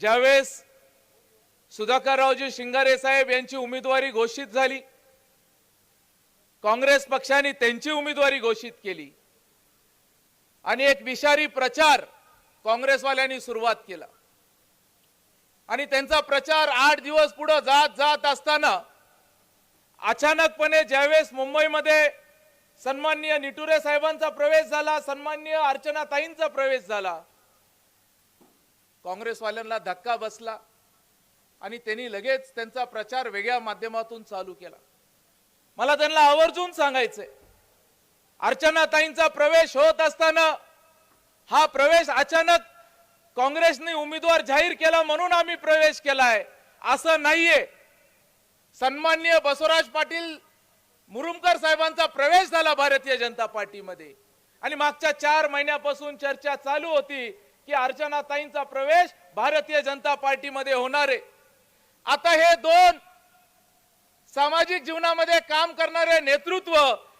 ज्यावेळेस सुधाकररावजी शिंगारे साहेब यांची उमेदवारी घोषित झाली काँग्रेस पक्षाने त्यांची उमेदवारी घोषित केली आणि एक विषारी प्रचार काँग्रेसवाल्यांनी सुरुवात केला. आणि त्यांचा प्रचार आठ दिवस पुढे जात जात असताना अचानकपणे ज्यावेळेस मुंबईमध्ये सन्माननीय निटुरे साहेबांचा प्रवेश झाला सन्माननीय अर्चना ताईंचा प्रवेश झाला काँग्रेसवाल्यांना धक्का बसला आणि त्यांनी लगेच त्यांचा प्रचार वेगळ्या माध्यमातून चालू केला. मला त्यांना आवर्जून सांगायचंय अर्चना ताईंचा प्रवेश होत असताना हा प्रवेश अचानक काँग्रेसने उमेदवार जाहीर केला म्हणून आम्ही प्रवेश केलाय असं नाहीये. सन्माननीय बसवराज पाटील मुरुमकर साहेबांचा प्रवेश झाला भारतीय जनता पार्टीमध्ये. आणि मागच्या चार महिन्यापासून चर्चा चालू होती की अर्चना ताईंचा प्रवेश भारतीय जनता पार्टीमध्ये होणार आहे. आता हे दोन सामाजिक जीवनामध्ये काम करणारे नेतृत्व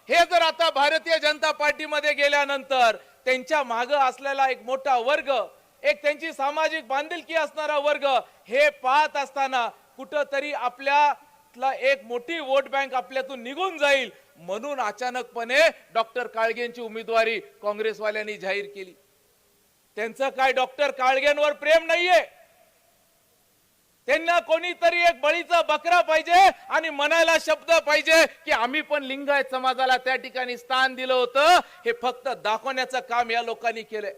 हे जर आता भारतीय जनता पार्टीमध्ये गेल्यानंतर त्यांच्या माग असलेला एक मोठा वर्ग एक त्यांची सामाजिक बांधिलकी असणारा वर्ग हे पाहत असताना कुठंतरी आपल्याला एक मोठी वोट बँक आपल्यातून निघून जाईल म्हणून अचानकपणे डॉक्टर काळगेंची उमेदवारी काँग्रेसवाल्यांनी जाहीर केली. त्यांचं काय डॉक्टर काळगेंवर प्रेम नाहीये? त्यांना कोणीतरी एक बळीचा बकरा पाहिजे आणि म्हणायला शब्द पाहिजे की आम्ही पण लिंगायत समाजाला त्या ठिकाणी स्थान दिलं होतं. हे फक्त दाखवण्याचं काम या लोकांनी केलंय.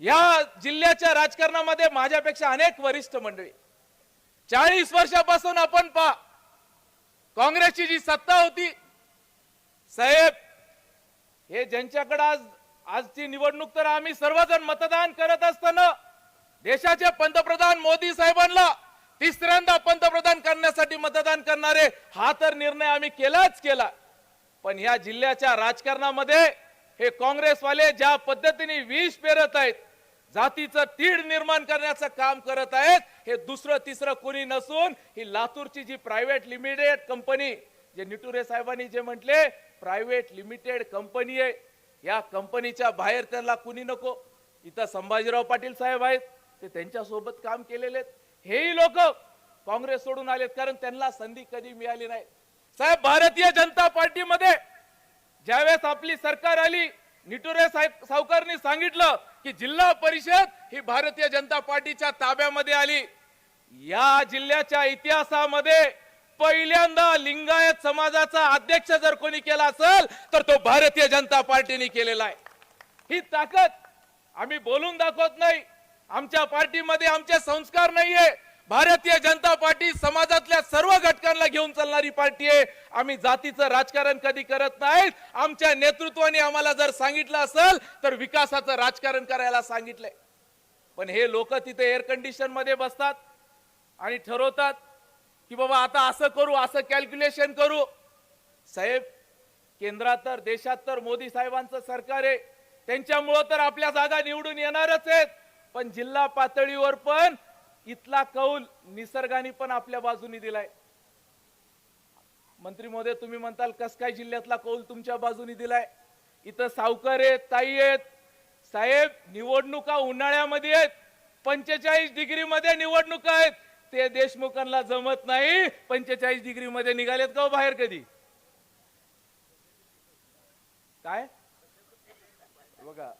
या जिल्ह्याच्या राजकारणामध्ये माझ्यापेक्षा अनेक वरिष्ठ मंडळी. चाळीस वर्षापासून आपण पा काँग्रेसची जी सत्ता होती साहेब हे ज्यांच्याकडे आज आजची निवडणूक तर आम्ही सर्वजण मतदान करत असताना देशाचे पंतप्रधान मोदी साहेबांना तिसऱ्यांदा पंतप्रधान करण्यासाठी मतदान करणारे हा तर निर्णय आम्ही केलाच केला. पण या जिल्ह्याच्या राजकारणामध्ये हे काँग्रेसवाले ज्या पद्धतीने विष पेरत आहेत जातीचं तीड निर्माण करण्याचं काम करत आहेत हे दुसरं तिसरं कोणी नसून ही लातूरची जी प्रायव्हेट लिमिटेड कंपनी जे निटुरे साहेबांनी जे म्हटले प्रायव्हेट लिमिटेड कंपनी आहे. या कंपनीच्या बाहेर त्यांना कुणी नको? इथं संभाजीराव पाटील साहेब आहेत ते त्यांच्यासोबत काम केलेले आहेत. हेही लोक काँग्रेस सोडून आलेत कारण त्यांना संधी कधी मिळाली नाही. साहेब भारतीय जनता पार्टीमध्ये ज्यावेळेस आपली सरकार आली निटुरे साहेब सावकारनी सांगितलं की जिल्हा परिषद ही भारतीय जनता पार्टीच्या ताब्यामध्ये आली. या जिल्ह्याच्या इतिहासामध्ये पहिल्यांदा लिंगायत समाजाचा अध्यक्ष जर कोणी केला असेल तर तो भारतीय जनता पार्टीने केलेला आहे. ही ताकद आम्ही बोलून दाखवत नाही. आमच्या पार्टीमध्ये आमचे संस्कार नाहीये. भारतीय जनता पार्टी समाजातल्या सर्व घटकांना घेऊन चालणारी पार्टी आहे. आम्ही जातीचं राजकारण कधी करत नाहीत. आमच्या नेतृत्वाने आम्हाला जर सांगितलं असेल तर विकासाचं राजकारण करायला सांगितलंय. पण हे लोक तिथे एअर कंडिशनमध्ये बसतात आणि ठरवतात की बाबा आता असं करू असं कॅल्क्युलेशन करू. साहेब केंद्रात तर देशात तर मोदी साहेबांचं सरकार आहे. त्यांच्यामुळं तर आपल्या जागा निवडून येणारच आहेत. पण जिल्हा पातळीवर पण इथला कौल निसर्गाने पण आपल्या बाजूने दिलाय. मंत्री महोदय तुम्ही म्हणताल कस काय जिल्ह्यातला कौल तुमच्या बाजूने दिलाय? इथं सावकार आहेत ताई आहेत. साहेब निवडणुका उन्हाळ्यामध्ये आहेत. पंचेचाळीस डिग्री मध्ये निवडणुका आहेत. ते देशमुखांना जमत नाही. पंचेचाळीस डिग्री मध्ये निघालेत का हो बाहेर कधी? काय? बघा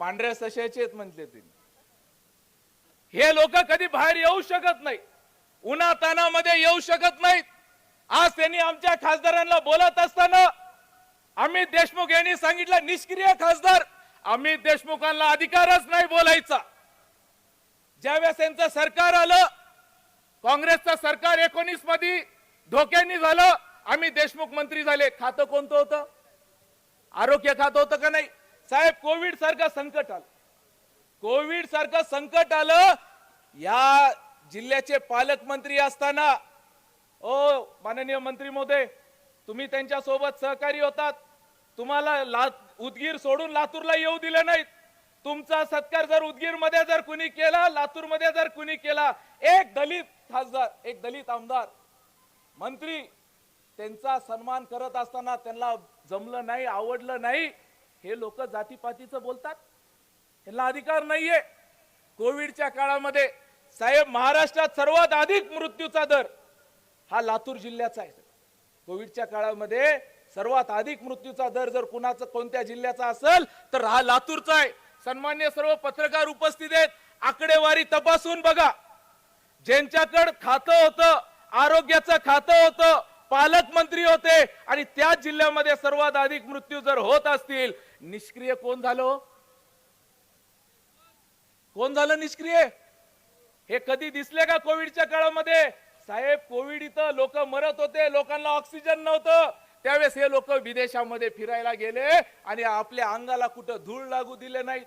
पांढऱ्या सशाचे आहेत म्हटले तिने. हे लोक कधी बाहेर येऊ शकत नाही उन्हा तानामध्ये येऊ शकत नाहीत. आज त्यांनी आमच्या खासदारांना बोलत असताना अमित देशमुख यांनी सांगितलं निष्क्रिय खासदार. अमित देशमुखांना अधिकारच नाही बोलायचा. ज्यावेळेस यांचं सरकार आलं काँग्रेसचं सरकार एकोणीसमध्ये धोक्यांनी झालं आम्ही देशमुख मंत्री झाले. खातं कोणतं होतं? आरोग्य खातं होतं का नाही? साहेब कोविड सारखं संकट आलं. कोविड सारखं संकट आलं या जिल्ह्याचे पालकमंत्री असताना ओ माननीय मंत्री मोदे तुम्ही त्यांच्यासोबत सहकारी होतात. तुम्हाला ला उदगीर सोडून लातूरला येऊ दिलं नाहीत. तुमचा सत्कार जर उदगीरमध्ये जर कुणी केला लातूरमध्ये जर कुणी केला एक दलित खासदार एक दलित आमदार मंत्री त्यांचा सन्मान करत असताना त्यांना जमलं नाही आवडलं नाही हे लोक जातीपातीचं बोलतात. त्यांना अधिकार नाहीये. कोविडच्या काळामध्ये साहेब महाराष्ट्रात सर्वात अधिक मृत्यूचा दर हा लातूर जिल्ह्याचा आहे. कोविडच्या काळामध्ये सर्वात अधिक मृत्यूचा दर जर कुणाचा कोणत्या जिल्ह्याचा असेल तर हा लातूरचा आहे. सन्मान्य सर्व पत्रकार उपस्थित आहेत. आकडेवारी तपासून बघा. ज्यांच्याकडे खातं होतं आरोग्याचं खातं होतं पालकमंत्री होते आणि त्याच जिल्ह्यामध्ये सर्वात अधिक मृत्यू जर होत असतील निष्क्रिय कोण झालो हो? कोण झालं निष्क्रिय? हे कधी दिसले का कोविडच्या काळामध्ये? साहेब कोविड इथं लोक मरत होते लोकांना ऑक्सिजन नव्हतं. त्यावेळेस हे लोक विदेशामध्ये फिरायला गेले आणि आपल्या अंगाला कुठं धूळ लागू दिले नाहीत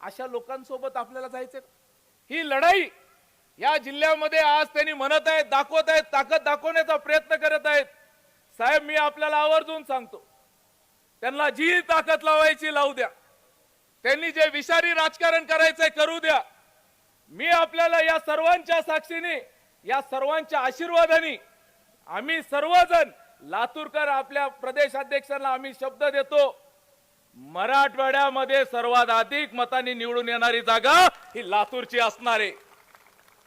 अशा लोकांसोबत आपल्याला जायचं ही लढाई या जिल्ह्यामध्ये आज त्यांनी म्हणत आहेत दाखवत आहेत ताकद दाखवण्याचा प्रयत्न करत आहेत. साहेब मी आपल्याला आवर्जून सांगतो त्यांना जी ताकद लावायची लावू द्या. त्यांनी जे विषारी राजकारण करायचंय करू द्या. मी आपल्याला या सर्वांच्या साक्षीने या सर्वांच्या आशीर्वादाने आम्ही सर्वजण लातूरकर आपल्या प्रदेश अध्यक्षांना आम्ही शब्द देतो मराठवाड्यामध्ये सर्वात अधिक मतांनी निवडून येणारी जागा ही लातूरची असणार आहे.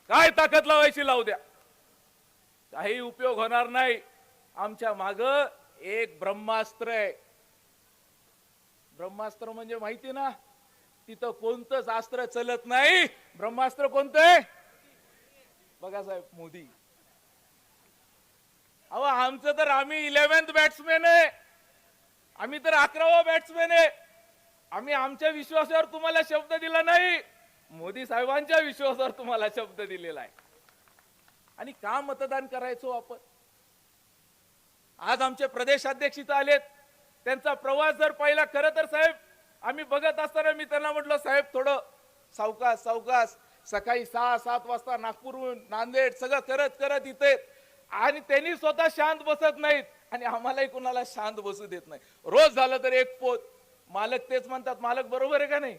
काय ताकद लावायची लावू द्या? काही उपयोग होणार नाही. आमच्या माग एक ब्रह्मास्त्र आहे. ब्रह्मास्त्र म्हणजे माहिती ना? तिथं कोणतंच अस्त्र चलत नाही. ब्रह्मास्त्र कोणतं आहे? बघा साहेब मोदी. आमचं तर आम्ही इलेव्हन्थ बॅट्समॅन आहे. आम्ही तर अकरावा बॅट्समॅन आहे. आम्ही आमच्या विश्वासावर तुम्हाला शब्द दिला नाही. मोदी साहेबांच्या विश्वासावर तुम्हाला शब्द दिलेला आहे. आणि का मतदान करायचो आपण? आज आमचे प्रदेशाध्यक्ष इथं आलेत. त्यांचा प्रवास जर पाहिला खरं तर साहेब आम्ही बघत असताना मी त्यांना म्हटलं साहेब थोडं सावकास सावकास सकाळी सहा सात वाजता नागपूरहून नांदेड सगळं करत करत इथे आणि त्यांनी स्वतः शांत बसत नाहीत. आणि आम्हालाही कुणाला शांत बसू देत नाही. रोज झालं तर एक पोत. मालक तेच म्हणतात मालक बरोबर आहे का नाही?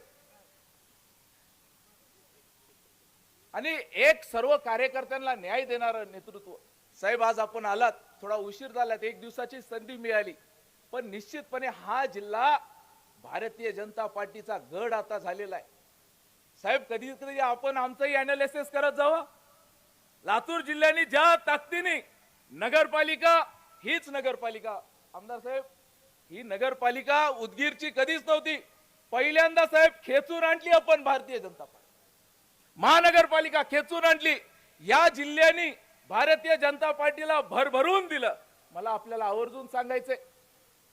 आणि एक सर्व कार्यकर्त्यांना न्याय देणार नेतृत्व. साहेब आज आपण आलात थोडा उशीर झालात एक दिवसाची संधी मिळाली. पण निश्चितपणे हा जिल्हा भारतीय जनता पार्टीचा गड आता झालेला आहे. साहेब कधी कधी आपण आमचंही अनालिसिस करत जावं? लातूर जिल्ह्याने ज्या ताकदीने नगरपालिका हीच नगरपालिका. आमदार साहेब ही नगरपालिका उदगीरची कधीच नव्हती. पहिल्यांदा साहेब खेचून आणली आपण भारतीय जनता पार्टी. महानगरपालिका खेचून आणली. या जिल्ह्यानी भारतीय जनता पार्टीला भरभरून दिलं. मला आपल्याला आवर्जून सांगायचंय.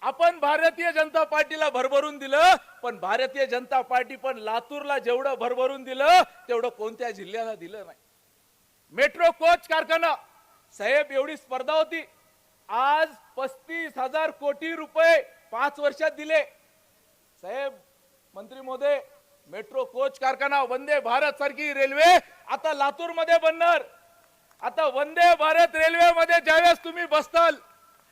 आपण भारतीय जनता पार्टीला भरभरून दिलं पण भारतीय जनता पार्टी पण लातूरला जेवढं भरभरून दिलं तेवढं कोणत्या जिल्ह्याला दिलं नाही. मेट्रो कोच कारखाना. साहेब एवढी स्पर्धा होती. आज पस्तीस हजार कोटी रुपये पाच वर्षात दिले. साहेब मंत्री मोदे मेट्रो कोच कारखाना वंदे भारत सारखी रेल्वे आता लातूरमध्ये बनणार. आता वंदे भारत रेल्वे मध्ये ज्यावेळेस तुम्ही बसताल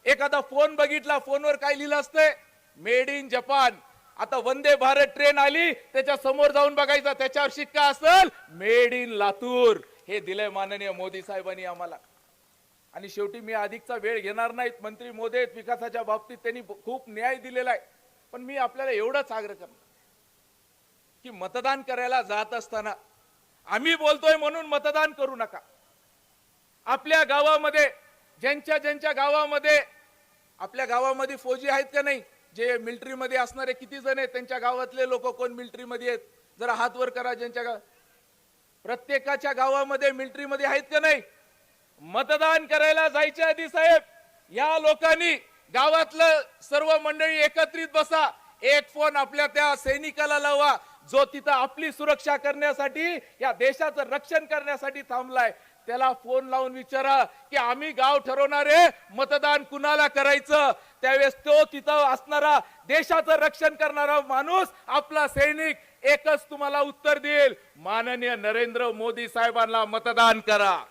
एखादा फोन बघितला फोनवर काय लिहिलं असतंय? मेड इन जपान आता वंदे भारत ट्रेन आली त्याच्यासमोर जाऊन बघायचा त्याच्यावर शिक्का असेल मेड इन लातूर. हे दिलंय माननीय मोदी साहेबांनी आम्हाला. आणि शेवटी मी अधिकचा वेळ घेणार नाहीत. मंत्री मोदी विकासाच्या बाबतीत त्यांनी खूप न्याय दिलेला आहे. पण मी आपल्याला एवढंच आग्रह करणार की मतदान करायला जात असताना आम्ही बोलतोय म्हणून मतदान करू नका. आपल्या गावामध्ये ज्यांच्या ज्यांच्या गावामध्ये आपल्या गावामध्ये फौजी आहेत का नाही? जे मिलिटरीमध्ये असणारे किती जण आहेत? त्यांच्या गावातले लोक कोण मिलिटरीमध्ये आहेत? जरा हात वर करा ज्यांच्या गाव प्रत्येकाच्या गावामध्ये मिलिटरीमध्ये आहेत का नाही? मतदान करायला जायच्या आधी साहेब या लोकांनी गावातलं सर्व मंडळी एकत्रित बसा. एक फोन आपल्या त्या सैनिकाला लावा जो तिथं आपली सुरक्षा करण्यासाठी या देशाचं रक्षण करण्यासाठी थांबलाय. त्याला फोन लावून विचारा की आम्ही गाव ठरवणारे मतदान कुणाला करायचं? त्यावेळेस तो तिथं असणारा देशाचं रक्षण करणारा माणूस आपला सैनिक एकच तुम्हाला उत्तर देईल. माननीय नरेंद्र मोदी साहेबांना मतदान करा.